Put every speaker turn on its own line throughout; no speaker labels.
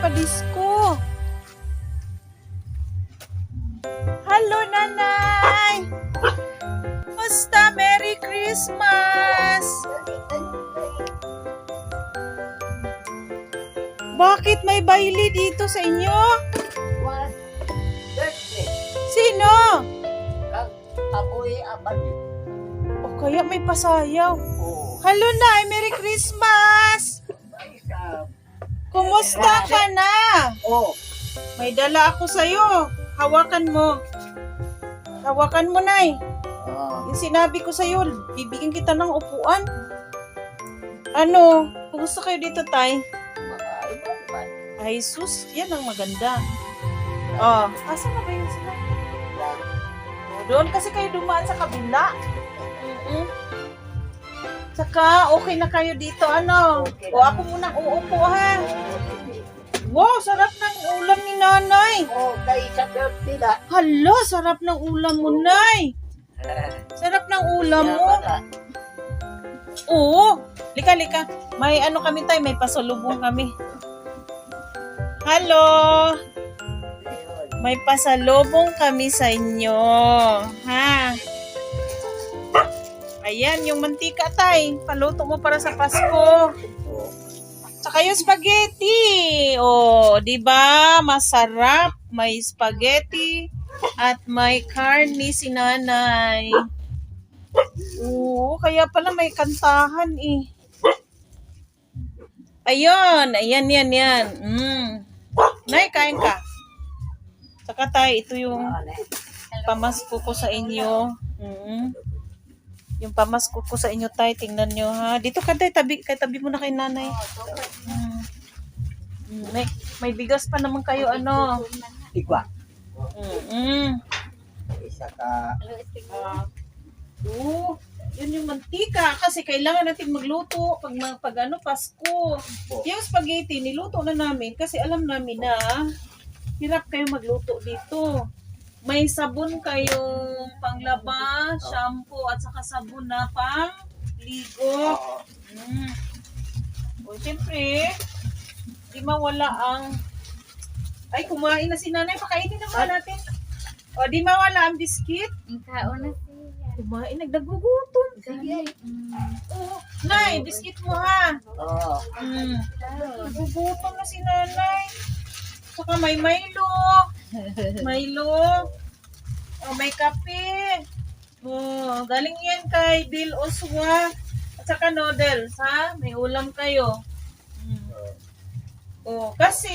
tao. May padisko. Hello, nanay! Musta? Merry Christmas! Bakit may baili dito sa inyo? Sino?
Ako'y abali.
O kaya may pasayaw. Hello, Nay! Merry Christmas! Kumusta ka na?
Oh.
May dala ako sa'yo. Hawakan mo. Hawakan mo, Nay.
Oh.
Yung sinabi ko sa'yo, bibigyan kita ng upuan. Ano? Kumusta kayo dito, Tay? Ay, sus, yan ang maganda. Oh, asan na ba yun sila? Oh, Doon kasi kayo dumaan sa kabila. Mm-mm. Tsaka, okay na kayo dito, ano?
Okay
O, ako muna uupo, ha? Wow, sarap ng ulam ni nanay.
Oh, kay sa birthday na.
Hala, sarap ng ulam mo, nay. Sarap ng ulam mo. Oo. Lika, lika. May ano kami tayo, may pasalubong kami. Hello. May pasalubong kami sa inyo. Ha? Ayan, yung mantika tay. Paluto mo para sa Pasko. Tsaka yung spaghetti. Oh, 'di ba? Masarap. May spaghetti at may karni si nanay. Oo, kaya pala may kantahan eh. Ayun, ayan, yan, yan. Mm. Nay, kain ka. Saka tayo, ito yung pamasko ko sa inyo. Mm. Yung pamasko ko sa inyo, tay. Tingnan nyo, ha. Dito ka, tay. Tabi, kay tabi mo na kay nanay. Mm. Mm, May, may bigas pa naman kayo, ano.
Igwa.
Mm.
Isa ka.
Ah, Oo. Yun yung mantika kasi kailangan natin magluto pag, pag ano, Pasko. Yung spaghetti, niluto na namin kasi alam namin na hirap kayo magluto dito. May sabon kayong panglaba, shampoo, at saka sabon na pang ligo.
Oo.
Mm. O, siyempre, di mawala ang... Ay, kumain na si nanay. Pakainin naman natin. O, di mawala ang biskit.
Ang kaon na siya.
Kumain, nagdagugutom.
Sige.
Oo. Nay, biskit mo ha.
Oo.
Mm. Nagugutom na si nanay. Saka may Milo. Milo. Oh, may kape. Oh, galing yan kay Bill Oswa. At saka noodles, ha? May ulam kayo. Mm. Oh, kasi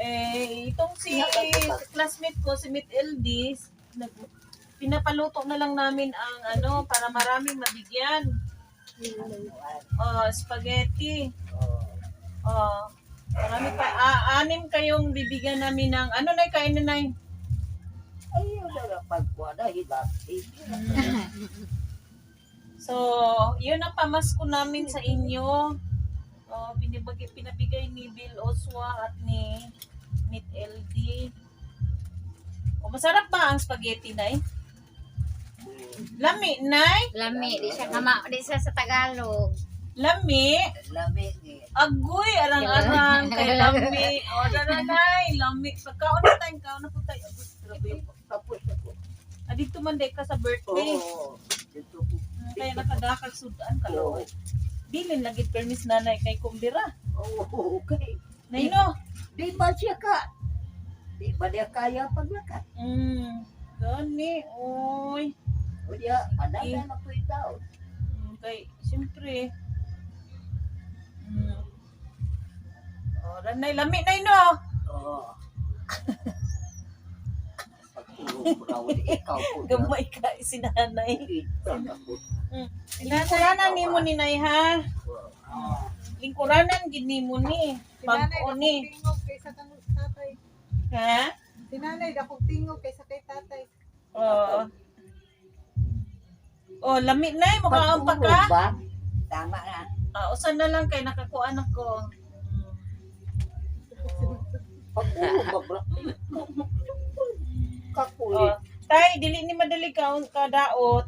eh itong si classmate ko si Mit LD nag pinapaluto na lang namin ang ano para maraming mabigyan. Oh, spaghetti.
Oo.
Oh, marami pa ah, anim kayong bibigyan namin ng ano na kain na nay.
Ayun na lang pagkuha na. Hilap.
So, yun ang pamasko namin sa inyo. Oh, pinibigay, pinabigay ni Bill Oswa at ni Mit LD. Oh, masarap ba ang spaghetti, Nay? Lami, Nay?
Lami, di siya kama, di siya sa Tagalog.
Lami?
Lamig ni.
Agoy, arang-arang kay Lami. O, dara, Nay. Lami. Pagkaon na tayo, kaon na po tayo. Agoy, grabe po.
Tapos ako.
Adito man day ka sa birthday.
Oo. Dito ko.
Mm, Kaya nakadakag sudan ka, Lord. Dilin lagi permis nanay kay kumbira.
Oo. Okay.
Nayno.
Di ba siya ka? Di ba dia kaya paglakat?
Mm. Gani, oy.
O dia, ada
Eh.
na po itaw.
Mm, kay, siyempre. Mm. O, ranay, lami na no.
Oo. Ni po. na.
Gamay ka, si nanay.
Kita na po.
Mm. Lingkuranan ni mo ni nay ha.
Ah.
Lingkuranan gini mo ni. Pag-o ni. Ha?
Si nanay dakog tingog kaysa kay tatay.
Oo. Oh, lami na eh. Mukha pa
Pagtulog
ka.
ba? Tama na.
Ah, usan na lang kay nakakuan ako.
Kakulit.
Oh, tay, dili ni madali ka kadaot.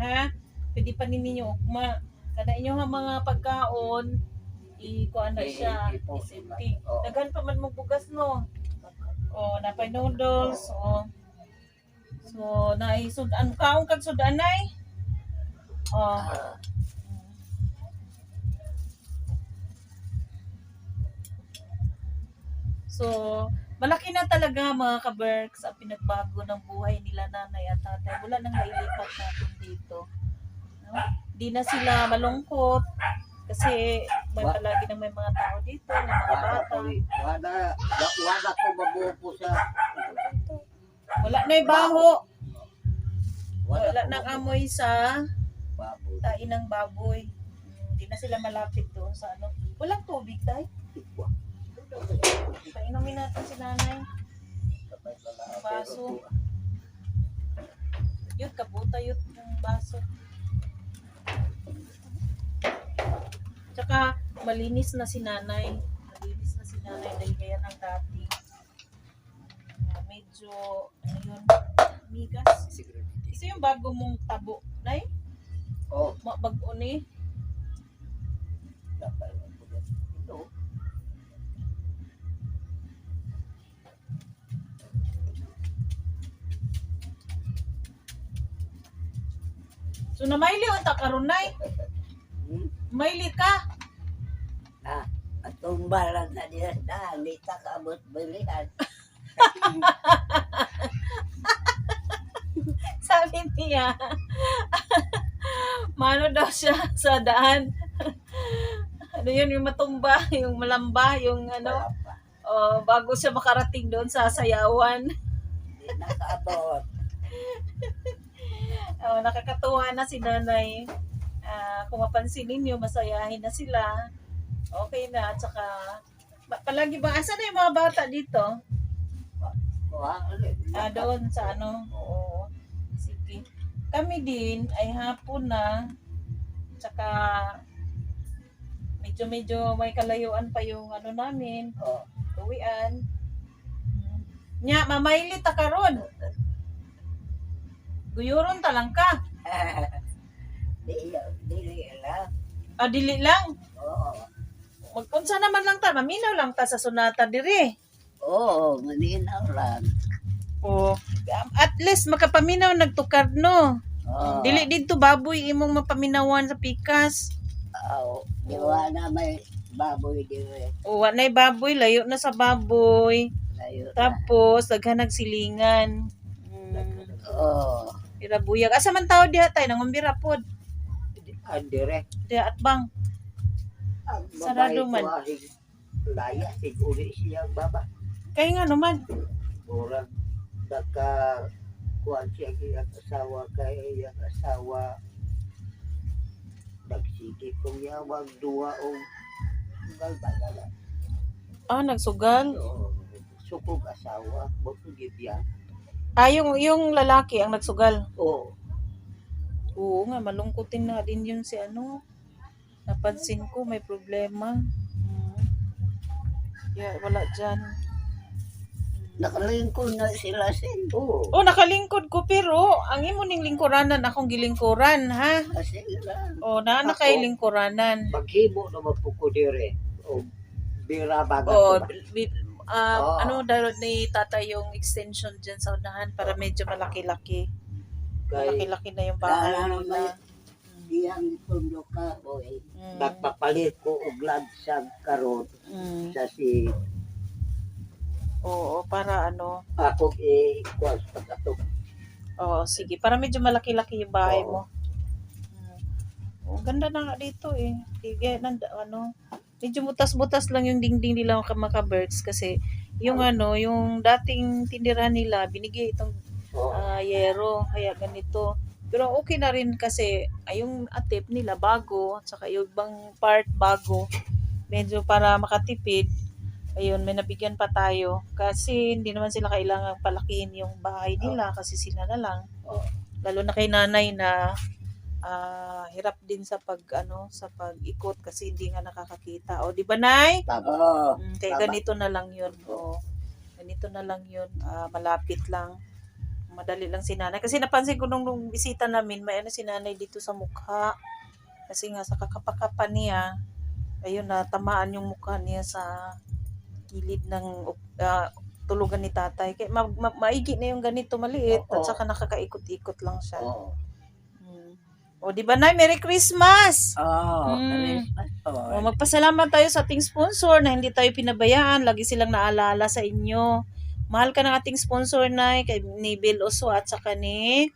Ha? Pwede pa ninyo ugma. Kada inyo nga mga pagkaon, i-kuan na siya.
I- i- i-
Isinti.
Oo.
Daghan pa man mo bugas no. O, napay noodles. O. So, naisudan. Kaong kag sudanay. O. So, malaki na talaga mga ka-Berks ang pinagbago ng buhay nila nanay at tatay. Wala nang nailipat natin dito. No? Di na sila malungkot kasi may palagi na may mga tao dito, may mga bata.
wala, wa- wala ko mabuo sa,
Wala na yung baho.
wala,
nang amoy sa tain ng baboy. Hindi na sila malapit doon sa ano. Walang tubig tayo. Painumin natin si nanay.
Lalaki,
Baso. Yun, kabuta yun yung baso. Tsaka, malinis na si nanay. Malinis na si nanay dahil kaya ng dati. Medyo, ano yun, migas. Ito yung bago mong tabo, nay?
Oh,
Ma- Bago ni.
lalaki. Ito,
So, namaili o ta karon nay?
hmm?
Maili ka.
Ah, atong balang na niya na, hindi ta kaabot bilihan.
Sabi niya, mano daw siya sa daan. ano yun, yung matumba, yung malamba, yung ano, oh, bago siya makarating doon sa sayawan.
Hindi na
Oh, nakakatuwa na si nanay. Ah, kung mapansin ninyo, masayahin na sila. Okay na, at saka, palagi ba, asa na yung mga bata dito? Ah, doon sa ano, oo. Sige. Kami din ay hapon na, tsaka, medyo-medyo may kalayuan pa yung ano namin, uwian. Nya, mamaylit ta karon. Guyuron ta lang ka.
di, di lang.
Ah, dili lang.
Oo.
Magpunsa naman lang ta, maminaw lang ta sa sunata diri.
Oo, maninaw lang.
O, at least makapaminaw nagtukar no.
Oo.
Dili dito baboy imong mapaminawan sa pikas.
Oo. Di na may baboy dire.
O, wanay baboy, layo na sa baboy.
Layo na.
Tapos, daghan nagsilingan. Mm,
Oo.
Irabuyag. Asa man tao diha tay nangumbira pod.
Ang dire.
Diha at bang.
Ang
Sarado man.
ahing laya. Siguri siya baba.
Kay nga naman.
Murag naka kuhan siya kaya asawa kay iyang asawa nagsige kong yawag duwa o galbala
Ah, nagsugal.
sukog asawa bukugid ya
Ah, yung, yung lalaki ang nagsugal.
o
Oo nga, malungkutin na din yun si ano. Napansin ko may problema. Mm. Yeah, wala dyan.
nakalingkod na sila sin o
Oh, nakalingkod ko pero ang imo ning lingkuranan akong gilingkuran, ha?
kasi lang
Oh, na na
Ako?
kay lingkuranan.
maghimo naman po ko dire o bira baga
Oh,
ko ba?
bi- ah,
Oo.
ano dahil ni tata yung extension dyan sa unahan para medyo malaki-laki. Malaki-laki na yung bahay
Dahil
nila.
diyang tundo ka oy
Mm.
nagpapalit ko og lad sa karon
Mm.
sa si
Oo, para ano.
ako eh kuwan sa pagkatok
Oo, sige. Para medyo malaki-laki yung bahay
Oo.
mo. Mm. Oh, ganda na nga dito eh. Sige, nanda, ano. Medyo butas-butas lang yung dingding nila mga maka-birds kasi yung ano, yung dating tindirahan nila, binigay itong ah, yero, kaya ganito. Pero okay na rin kasi ay, yung atip nila bago, at saka yung ibang part bago. Medyo para makatipid. Ayun, may nabigyan pa tayo. Kasi hindi naman sila kailangan palakihin yung bahay nila kasi sila na lang. Lalo na kay nanay na ah, hirap din sa pag ano sa pag-ikot kasi hindi nga nakakakita. O di ba nay?
Tama.
Mm, kaya
Tama.
ganito na lang 'yun. O, ganito na lang 'yun. Ah, malapit lang. madali lang si nanay. Kasi napansin ko nung, nung bisita namin, may ano si nanay dito sa mukha. Kasi nga sa kakapakapan niya, ayun na tamaan yung mukha niya sa gilid ng ah, tulugan ni tatay. Kaya ma- ma- maigi na yung ganito maliit at
Oo.
saka nakakaikot-ikot lang siya.
Oo.
O, di ba, Nay? Merry Christmas!
Oo.
Mm.
Oo.
O, magpasalamat tayo sa ating sponsor na hindi tayo pinabayaan. Lagi silang naalala sa inyo. Mahal ka ng ating sponsor, Nay, kay, ni Bill Oswa at saka ni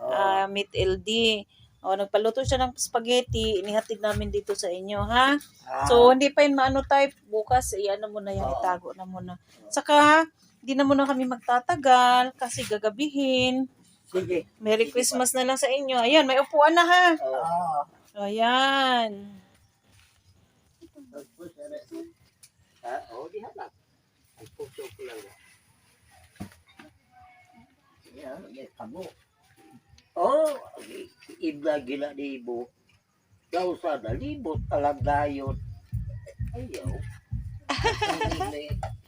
Oo.
ah, Meet LD. O, nagpaluto siya ng spaghetti. Inihatid namin dito sa inyo, ha?
Ah.
So, hindi pa yun maano tayo. Bukas, iyan na muna yan.
Oo.
Itago na muna. Saka, hindi na muna kami magtatagal kasi gagabihin.
Sige.
Merry Christmas na lang sa inyo. Ayan, may upuan na, ha?
Oo.
Ayan.
Ah, oh, di halak. Ang puso ko lang. Yan, may kamo. Oh, ibla gila di ibo. Daw sana libot talag dayon. Ayaw.